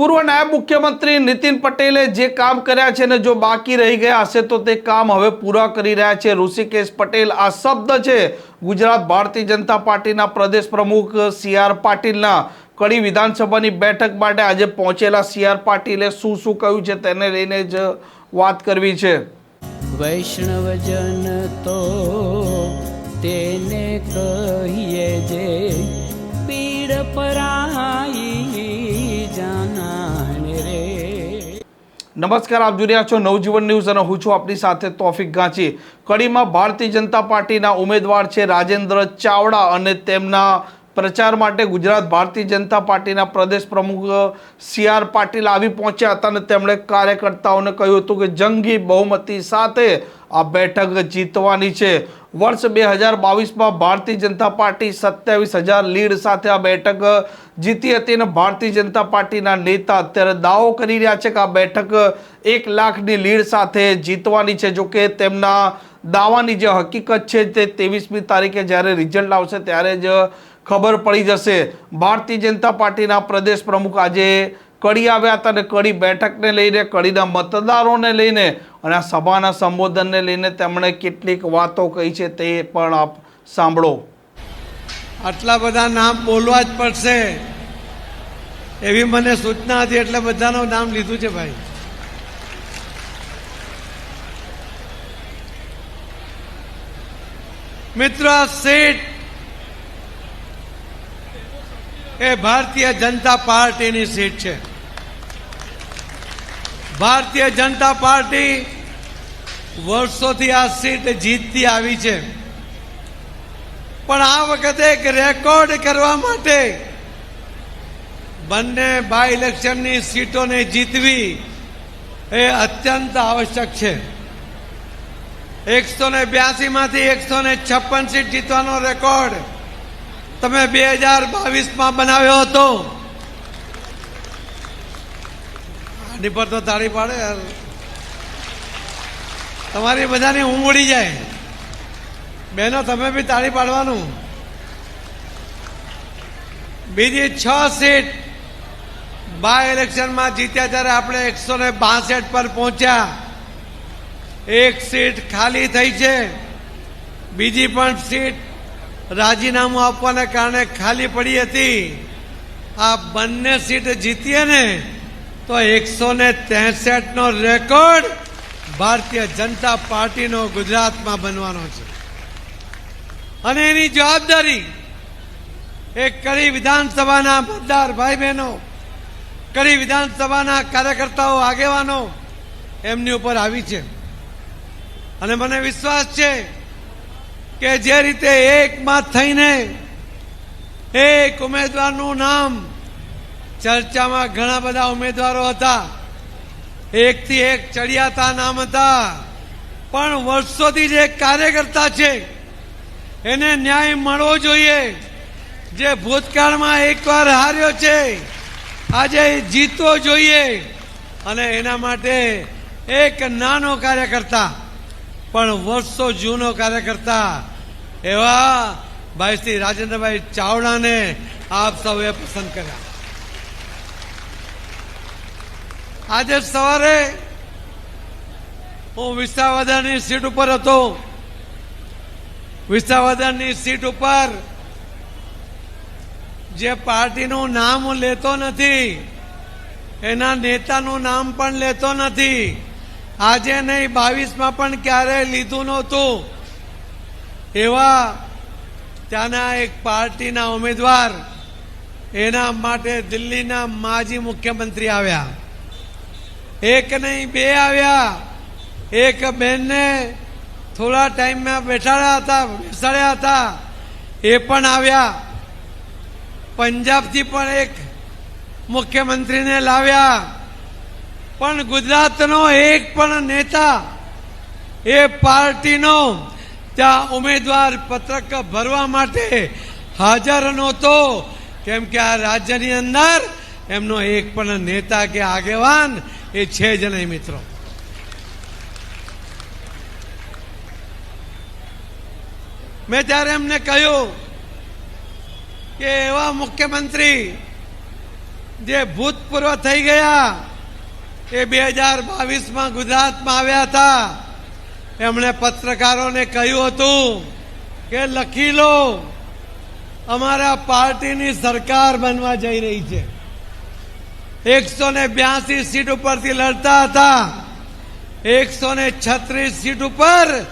પૂર્વ નાયબ મુખ્યમંત્રી નીતિન પટેલે જે કામ કર્યા છે ને જો બાકી રહી ગયા હશે તો તે કામ હવે પૂરા કરી રહ્યા છે. ઋષિકેશ પટેલ આ શબ્દ છે ગુજરાત ભારતીય જનતા પાર્ટીના પ્રદેશ પ્રમુખ સી આર પાટીલના. કડી વિધાનસભાની બેઠક માટે આજે પહોંચેલા સી આર પાટીલે શું શું કહ્યું છે તેને લઈને જ વાત કરવી છે. વૈષ્ણવજન તો તેને કહીએ જે પીડ પરાઈ નમસ્કાર, આપ જોઈ રહ્યા છો નવજીવન ન્યૂઝ અને હું છું આપની સાથે તોફિક ગાંચી. કડીમાં ભારતીય જનતા પાર્ટીના ઉમેદવાર છે રાજેન્દ્ર ચાવડા અને તેમના પ્રચાર માટે ગુજરાત ભારતીય જનતા પાર્ટીના પ્રદેશ પ્રમુખ સી આર પાટીલ આવી પહોંચ્યા હતા અને તેમણે કાર્યકર્તાઓને કહ્યું હતું કે જંગી બહુમતી સાથે આ બેઠક જીતવાની છે. વર્ષ બે હજાર બાવીસમાં ભારતીય જનતા પાર્ટી સત્યાવીસ હજાર લીડ સાથે આ બેઠક જીતી હતી અને ભારતીય જનતા પાર્ટીના નેતા અત્યારે દાવો કરી રહ્યા છે કે આ બેઠક એક લાખની લીડ સાથે જીતવાની છે. જોકે તેમના દાવાની જે હકીકત છે તે ત્રેવીસમી તારીખે જ્યારે રિઝલ્ટ આવશે ત્યારે જ ખબર પડી જશે. ભારતીય જનતા પાર્ટીના પ્રદેશ પ્રમુખ આજે કડી આવ્યા હતા અને કડી બેઠકને લઈને, કડીના મતદારોને લઈને અને આ સભાના સંબોધનને લઈને તેમણે કેટલીક વાતો કહી છે તે પણ આપ સાંભળો. આટલા બધા નામ બોલવા જ પડશે. એવી મને સૂચના હતી, એટલે બધાનું નામ લીધું છે ભાઈ. મિત્ર સીટ એ ભારતીય જનતા પાર્ટીની સીટ છે. ભારતીય જનતા પાર્ટી વર્ષોથી આ સીટ જીતતી આવી છે. પણ આ વખતે એક રેકોર્ડ કરવા માટે બંને બાય ઇલેક્શનની સીટોને જીતવી એ અત્યંત આવશ્યક છે. એકસો ને બ્યાસી માંથી એકસો ને છપ્પન સીટ જીતવાનો રેકોર્ડ તમે બે હજાર બાવીસમાં બનાવ્યો હતો. આની પર તો તાળી પાડે તમારી બધાની ઊંઘ ઉડી જાય. બહેનો તમે બી તાળી પાડવાનું. બીજી છ સીટ બાય ઇલેક્શનમાં જીત્યા ત્યારે આપણે એકસો ને બાસઠ પર પહોંચ્યા. એક સીટ ખાલી થઈ છે. બીજી પણ સીટ રાજીનામું આપવાને કારણે ખાલી પડી હતી. આ બંને સીટ જીતીએ ને તો એકસો ને ત્રેસઠ નો રેકોર્ડ ભારતીય જનતા પાર્ટીનો ગુજરાતમાં બનવાનો છે. અને એની જવાબદારી એક કડી વિધાનસભાના મતદાર ભાઈ બહેનો કડી વિધાનસભાના કાર્યકર્તાઓ આગેવાનો એમની ઉપર આવી છે. અને મને વિશ્વાસ છે કે જે રીતે એકમાં થઈને એક ઉમેદવારનું નામ ચર્ચામાં ઘણા બધા ઉમેદવારો હતા. એકથી એક ચડિયાતા નામ હતા. પણ વર્ષોથી જે કાર્યકર્તા છે, એને ન્યાય મળવો જોઈએ. જે ભૂતકાળમાં એકવાર હાર્યો છે, આજે જીતવો જોઈએ. અને એના માટે એક નાનો કાર્યકર્તા, પણ વર્ષો જૂનો કાર્યકર્તા એવા ભાઈ શ્રી રાજેન્દ્રભાઈ ચાવડાને આપ સૌએ પસંદ કર્યા. આજે સવારે હું વિસાવદરની સીટ ઉપર હતો. વિસાવદરની સીટ ઉપર જે પાર્ટીનું નામ લેતો નથી, એના નેતાનું નામ પણ લેતો નથી. આજે નહીં, બાવીસમાં પણ ક્યારેય લીધું નહોતું. એવા ત્યાંના એક પાર્ટીના ઉમેદવાર, એના માટે દિલ્હીના માજી મુખ્યમંત્રી આવ્યા. એક નહીં, બે આવ્યા. એક બેનને થોડા ટાઈમમાં બેઠાડ્યા હતા, બેસાડ્યા હતા. એ પણ આવ્યા. પંજાબથી પણ એક મુખ્યમંત્રીને લાવ્યા. પણ ગુજરાતનો એક પણ નેતા એ પાર્ટીનો ત્યાં ઉમેદવાર પત્રક ભરવા માટે હાજર નહોતો. કેમ કે આ રાજ્યની અંદર એમનો એક પણ નેતા કે આગેવાન એ છે જ નહીં મિત્રો. મેં ત્યારે એમને કહ્યું કે એવા મુખ્યમંત્રી જે ભૂતપૂર્વ થઈ ગયા એ બે હજાર બાવીસમાં ગુજરાતમાં આવ્યા હતા. એમણે પત્રકારોને કહ્યું હતું કે, લખી લો, અમારા પાર્ટીની સરકાર બનવા જઈ રહી છે. એકસો ને બ્યાસી સીટ ઉપરથી લડતા હતા. એકસો ને છત્રીસ સીટ ઉપર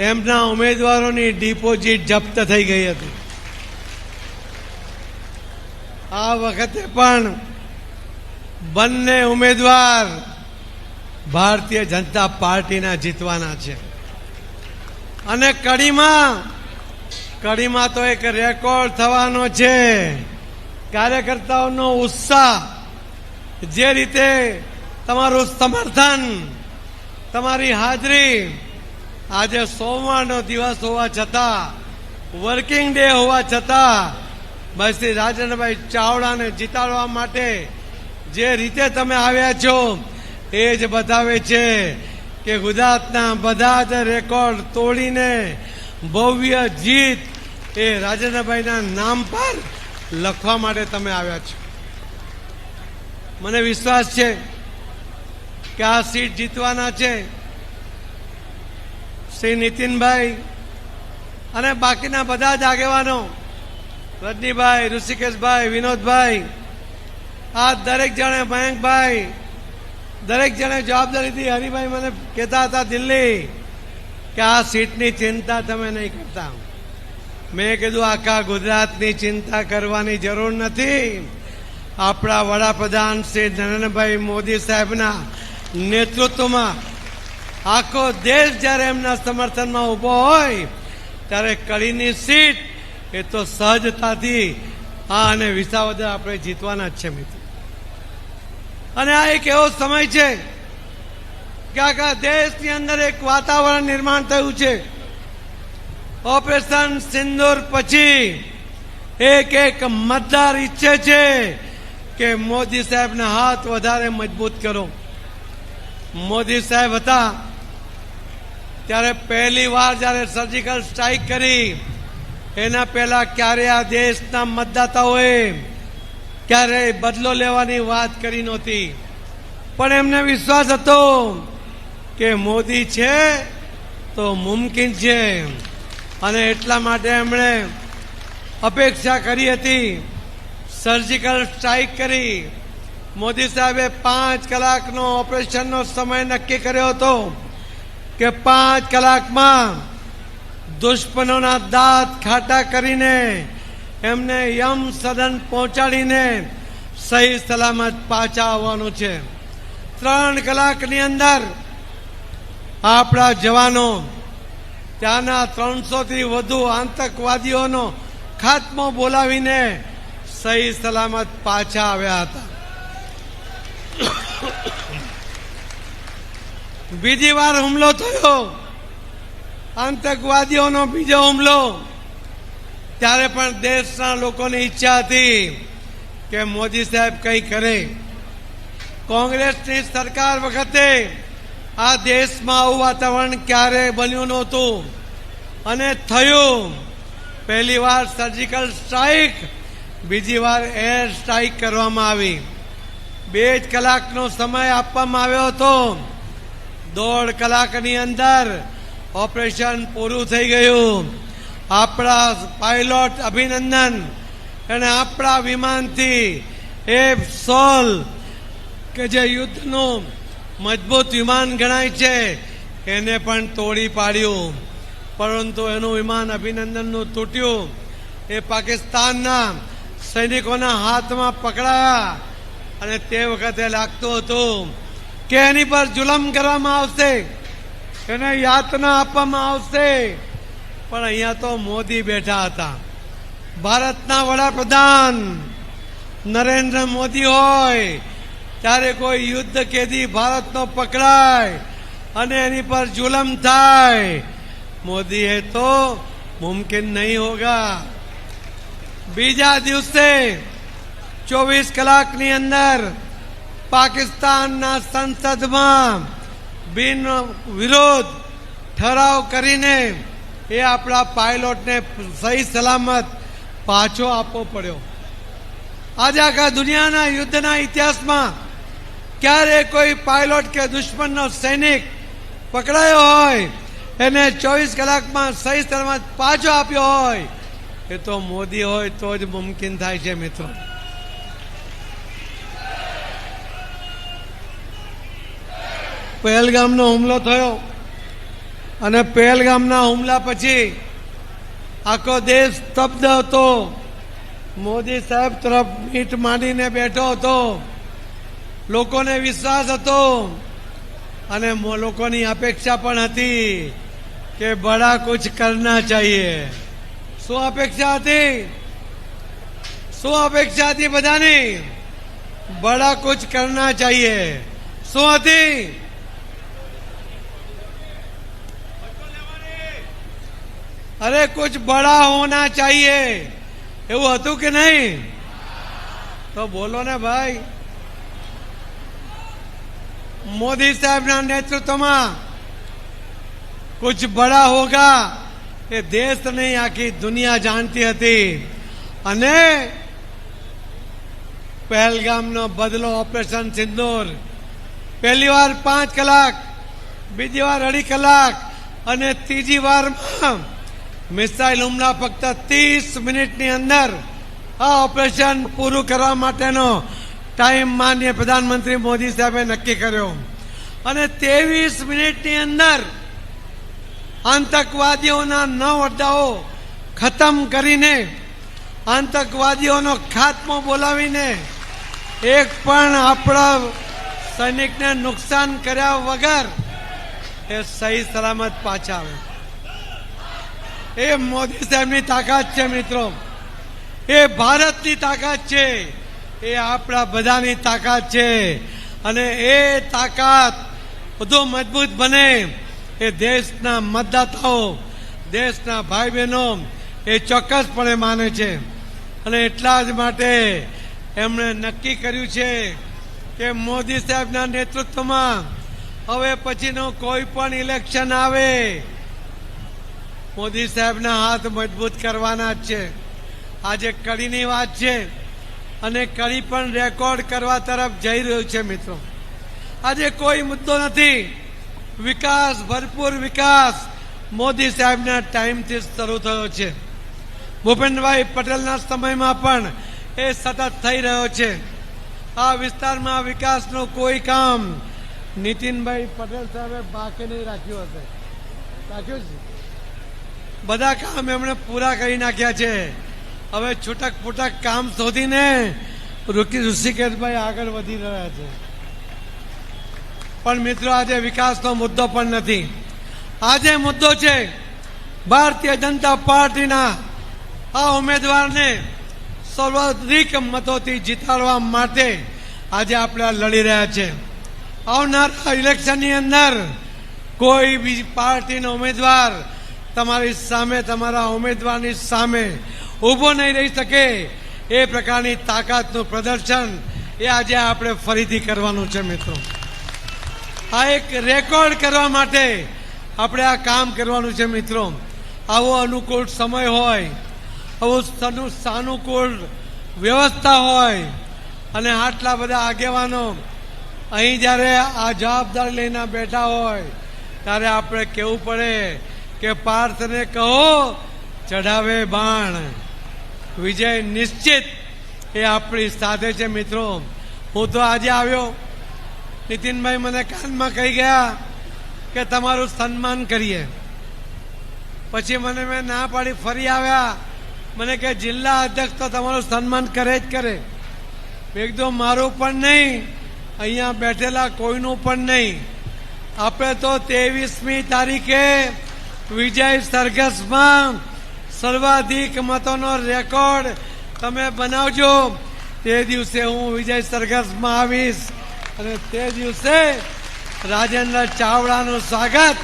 એમના ઉમેદવારોની ડિપોઝિટ જપ્ત થઈ ગઈ હતી. આ વખતે પણ બંને ઉમેદવાર ભારતીય જનતા પાર્ટીના જીતવાના છે. અને કડીમાં કડીમાં તો એક રેકોર્ડ થવાનો છે. કાર્યકર્તાઓનો ઉત્સાહ, જે રીતે તમારું સમર્થન, તમારી હાજરી, આજે સોમવારનો દિવસ હોવા છતાં, વર્કિંગ ડે હોવા છતાં શ્રી રાજેન્દ્રભાઈ ચાવડાને જીતાડવા માટે જે રીતે તમે આવ્યા છો એ જ બતાવે છે કે ગુજરાતના બધા જ રેકોર્ડ તોડીને ભવ્ય જીત એ રાજેન્દ્રભાઈના નામ પર લખવા માટે તમે આવ્યા છો. મને વિશ્વાસ છે કે આ સીટ જીતવાના છે શ્રી નીતિનભાઈ અને બાકીના બધા જ આગેવાનો રજનીભાઈ, ઋષિકેશભાઈ, વિનોદભાઈ, આ દરેક જણે મયંકભાઈ દરેક જણે જવાબદારીથી હરિભાઈ મને કહેતા હતા, દિલ્હી, કે આ સીટની ચિંતા તમે નહીં કરતા. મેં કીધું, આખા ગુજરાતની ચિંતા કરવાની જરૂર નથી. આપણા વડાપ્રધાન શ્રી નરેન્દ્રભાઈ મોદી સાહેબના નેતૃત્વમાં આખો દેશ જ્યારે એમના સમર્થનમાં ઊભો હોય, ત્યારે કડીની સીટ એ તો સહજતાથી આ અને વિસાવદર આપણે જીતવાના જ છે મિત્રો. અને આ એક એવો સમય છે કે આખા દેશની અંદર એક વાતાવરણ નિર્માણ થયું છે. ઓપરેશન સિંદૂર પછી એક એક મતદાર ઈચ્છે છે કે મોદી સાહેબના હાથ વધારે મજબૂત કરો. મોદી સાહેબ હતા ત્યારે પહેલી વાર જ્યારે સર્જિકલ સ્ટ્રાઇક કરી, એના પહેલા ક્યારે આ દેશના મતદાતાઓએ ક્યારે બદલો લેવાની વાત કરી નહોતી. પણ એમને વિશ્વાસ હતો કે મોદી છે તો મુમકિન છે. અને એટલા માટે એમણે અપેક્ષા કરી હતી સર્જિકલ સ્ટ્રાઇક કરી. મોદી સાહેબે પાંચ કલાકનો ઓપરેશનનો સમય નક્કી કર્યો હતો કે પાંચ કલાકમાં દુશ્મનોના દાંત ખાટા કરીને એમને યમ સદન પહોંચાડીને સહી સલામત પાછા આવવાનું છે. ત્રણ કલાકની અંદર આપણા જવાનો, ત્યાંના ત્રણસોથી વધુ આતંકવાદીઓનો ખાત્મો બોલાવીને સહી સલામત પાછા આવ્યા હતા. બીજી વાર હુમલો થયો. આતંકવાદીઓનો બીજો હુમલો ત્યારે પણ દેશના લોકોની ઈચ્છા હતી કે મોદી સાહેબ કંઈ કરે. કોંગ્રેસની સરકાર વખતે આ દેશમાં આવું વાતાવરણ ક્યારે બન્યું નહોતું? અને થયું? પહેલી વાર સર્જિકલ સ્ટ્રાઇક બીજી વાર એર સ્ટ્રાઇક કરવામાં આવી. બે જ કલાકનો સમય આપવામાં આવ્યો હતો. દોઢ કલાકની અંદર ઓપરેશન પૂરું થઈ ગયું. આપણા પાયલોટ અભિનંદન અને આપણા વિમાનથી એ સોલ કે જે યુદ્ધનું મજબૂત વિમાન ગણાય છે, એને પણ તોડી પાડ્યું. પરંતુ એનું વિમાન અભિનંદનનું તૂટ્યું. એ પાકિસ્તાનના સૈનિકોના હાથમાં પકડાયા અને તે વખતે લાગતું હતું કે એની પર જુલમ કરવામાં આવશે, એને યાતના આપવામાં આવશે. પણ અહીંયા તો મોદી બેઠા હતા. ભારતના વડાપ્રધાન નરેન્દ્ર મોદી હોય, ત્યારે કોઈ યુદ્ધ કેદી ભારતનો પકડાય અને એની પર જુલમ થાય મોદી હે તો મુમકિન નહીં હોગા. બીજા દિવસે ચોવીસ કલાકની અંદર પાકિસ્તાનના સંસદમાં બિન વિરોધ ઠરાવ કરીને એ આપણા પાયલોટને સહી સલામત પાછો આપવો પડ્યો. આજે આખા દુનિયાના યુદ્ધના ઇતિહાસમાં ક્યારે કોઈ પાયલોટ કે દુશ્મનનો સૈનિક પકડાયો હોય, એને ચોવીસ કલાકમાં સહી સલામત પાછો આપ્યો હોય, એ તો મોદી હોય તો જ મુમકિન થાય છે મિત્રો. પહેલગામનો હુમલો થયો. અને પહેલગામના હુમલા પછી આખો દેશ સ્તબ્ધ હતો. મોદી સાહેબ તરફ મીટ માંડીને બેઠો હતો. લોકોને વિશ્વાસ હતો. અને લોકોની અપેક્ષા પણ હતી કે બડા કુછ કરના ચાહીએ. શું અપેક્ષા હતી? શું અપેક્ષા હતી બધાની? બડા કુછ કરના ચાહીએ. શું હતી? અરે કુછ બડા હોના ચાહીએ. એવું હતું કે નહીં? તો બોલો ને ભાઈ. મોદી સાહેબના નેતૃત્વમાં કુછ બડા હોગા એ દેશ નહીં, આખી દુનિયા જાણતી હતી. અને પહેલગામનો બદલો ઓપરેશન સિંદૂર. પહેલી વાર પાંચ કલાક, બીજી વાર અઢી કલાક અને ત્રીજી વારમાં મિસાઇલ હુમલા ફક્ત ત્રીસ મિનિટની અંદર આ ઓપરેશન પૂરું કરવા માટેનો ટાઈમ માન્ય પ્રધાનમંત્રી મોદી સાહેબે નક્કી કર્યો. અને ત્રેવીસ મિનિટની અંદર આતંકવાદીઓના નવ અડ્ડાઓ ખતમ કરીને આતંકવાદીઓનો ખાત્મો બોલાવીને એક પણ આપણા સૈનિકને નુકસાન કર્યા વગર એ સહી સલામત પાછા આવે એ મોદી સાહેબની તાકાત છે, મિત્રો. એ ભારતની તાકાત છે. એ આપણા બધાની તાકાત છે. અને એ તાકાત વધુ મજબૂત બને એ દેશના મતદાતાઓ, દેશના ભાઈ બહેનો એ ચોક્કસપણે માને છે. અને એટલા જ માટે એમણે નક્કી કર્યું છે કે મોદી સાહેબના નેતૃત્વમાં હવે પછીનો કોઈ પણ ઇલેક્શન આવે મોદી સાહેબના હાથ મજબૂત કરવાના જ છે. આજે કડીની વાત છે અને કડી પણ રેકોર્ડ કરવા તરફ જઈ રહ્યું છે મિત્રો. આજે કોઈ મુદ્દો નથી. વિકાસ, ભરપૂર વિકાસ મોદી સાહેબના ટાઈમથી શરૂ થયો છે. ભૂપેન્દ્રભાઈ પટેલના સમયમાં પણ એ સતત થઈ રહ્યો છે. આ વિસ્તારમાં વિકાસનું કોઈ કામ નીતિનભાઈ પટેલ સાહેબે બાકી નહીં રાખ્યું હશે. રાખ્યું છે? બધા કામ એમણે પૂરા કરી નાખ્યા છે. હવે છૂટક ફૂટક કામ શોધીને ઋષિ ઋષિકેશભાઈ આગળ વધી રહ્યા છે. પણ મિત્રો, આજે વિકાસનો મુદ્દો પણ નથી. આજે મુદ્દો છે, ભારતીય જનતા પાર્ટીના આ ઉમેદવારને સર્વાધિક મતોથી જીતાડવા માટે આજે આપણે લડી રહ્યા છે. આવનારા ઇલેક્શનની અંદર કોઈ બીજી પાર્ટીનો ઉમેદવાર તમારી સામે, તમારા ઉમેદવારની સામે ઊભો નહીં રહી શકે એ પ્રકારની તાકાતનું પ્રદર્શન એ આજે આપણે ફરીથી કરવાનું છે, મિત્રો. આ એક રેકોર્ડ કરવા માટે આપણે આ કામ કરવાનું છે, મિત્રો. આવો અનુકૂળ સમય હોય, આવું સનુ, સાનુકૂળ વ્યવસ્થા હોય અને આટલા બધા આગેવાનો અહીં જ્યારે આ જવાબદારી લઈને બેઠા હોય, ત્યારે આપણે કહેવું પડે કે પાર્થને કહો, ચઢાવે બાણ. વિજય નિશ્ચિત એ આપણી સાથે છે મિત્રો. હું તો આજે આવ્યો. નીતિનભાઈ મને કાનમાં કહી ગયા કે તમારું સન્માન કરીએ. પછી મને મેં ના પાડી, ફરી આવ્યા. મને કે જિલ્લા અધ્યક્ષ તો તમારું સન્માન કરે જ કરે. એકદમ મારું પણ નહીં, અહીંયા બેઠેલા કોઈનું પણ નહીં. આપણે તો ત્રેવીસમી તારીખે વિજય સરઘસમાં સર્વાધિક મતોનો રેકોર્ડ તમે બનાવજો. તે દિવસે હું વિજય સરઘસમાં આવીશ અને તે દિવસે રાજેન્દ્ર ચાવડાનું સ્વાગત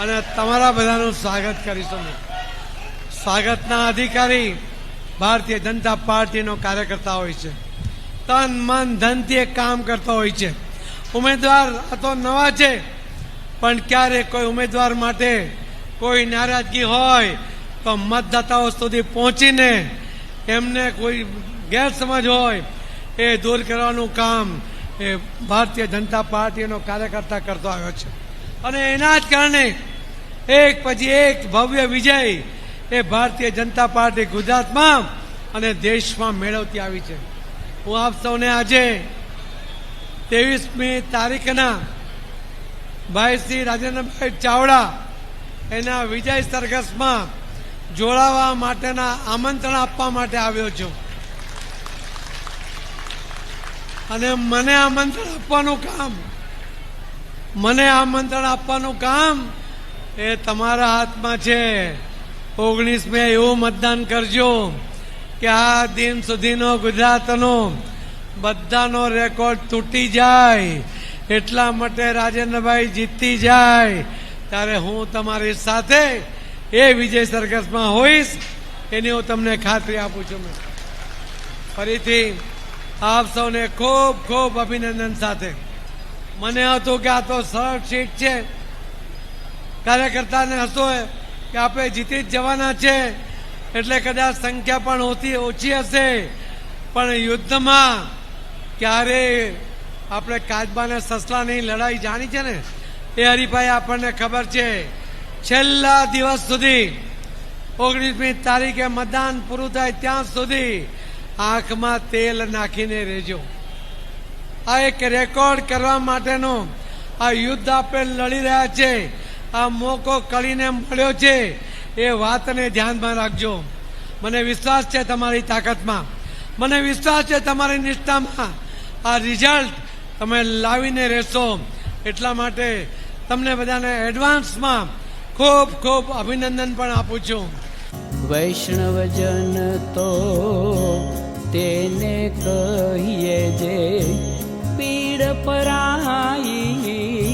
અને તમારા બધાનું સ્વાગત કરીશું સ્વાગતના અધિકારી ભારતીય જનતા પાર્ટીનો કાર્યકર્તા હોય છે. તન મન ધનથી એક કામ કરતો હોય છે. ઉમેદવાર તો નવા છે, પણ ક્યારેક કોઈ ઉમેદવાર માટે કોઈ નારાજગી હોય તો મતદાતાઓ સુધી પહોંચીને એમને કોઈ ગેરસમજ હોય એ દૂર કરવાનું કામ એ ભારતીય જનતા પાર્ટીનો કાર્યકર્તા કરતો આવ્યો છે. અને એના જ કારણે એક પછી એક ભવ્ય વિજય એ ભારતીય જનતા પાર્ટી ગુજરાતમાં અને દેશમાં મેળવતી આવી છે. હું આપ સૌને આજે ત્રેવીસમી તારીખના ભાઈ શ્રી રાજેન્દ્રભાઈ ચાવડા એના વિજય સરઘસમાં જોડાવા માટેના આમંત્રણ આપવા માટે આવ્યો છું. અને મને આમંત્રણ આપવાનું કામ, મને આમંત્રણ આપવાનું કામ એ તમારા હાથમાં છે. ઓગણીસ મે એવું મતદાન કરજો કે આ દિન સુધીનો ગુજરાતનો બધાનો રેકોર્ડ તૂટી જાય, એટલા માટે રાજેન્દ્રભાઈ જીતી જાય. ત્યારે હું તમારી સાથે એ વિજય સરઘસમાં હોઈશ. એની હું તમને ખાતરી આપું છું મેં ફરીથી આપ સૌને ખૂબ ખૂબ અભિનંદન સાથે. મને હતું કે આ તો સરળ સીટ છે. કાર્યકર્તાને હતો કે આપણે જીતી જ જવાના છે. એટલે કદાચ સંખ્યા પણ ઓછી ઓછી હશે. પણ યુદ્ધમાં ક્યારે આપણે કાચબાને સસલાની લડાઈ જાણી છે ને? એ હરિભાઈ આપણને ખબર છે. છેલ્લા દિવસ સુધી, ઓગણીસમી તારીખે મતદાન પૂરું થાય ત્યાં સુધી આંખમાં તેલ નાખીને રહેજો. આ એક રેકોર્ડ કરવા માટેનો આ યુદ્ધ આપણે લડી રહ્યા છે. આ મોકો કળીને મળ્યો છે. એ વાતને ધ્યાનમાં રાખજો. મને વિશ્વાસ છે તમારી તાકાતમાં. મને વિશ્વાસ છે તમારી નિષ્ઠામાં. આ રિઝલ્ટ તમે લાવીને રહેશો. એટલા માટે તમને બધાને એડવાન્સમાં ખૂબ ખૂબ અભિનંદન પણ આપું છું. વૈષ્ણવજન તો તેને કહીએ જે પીડ પરાય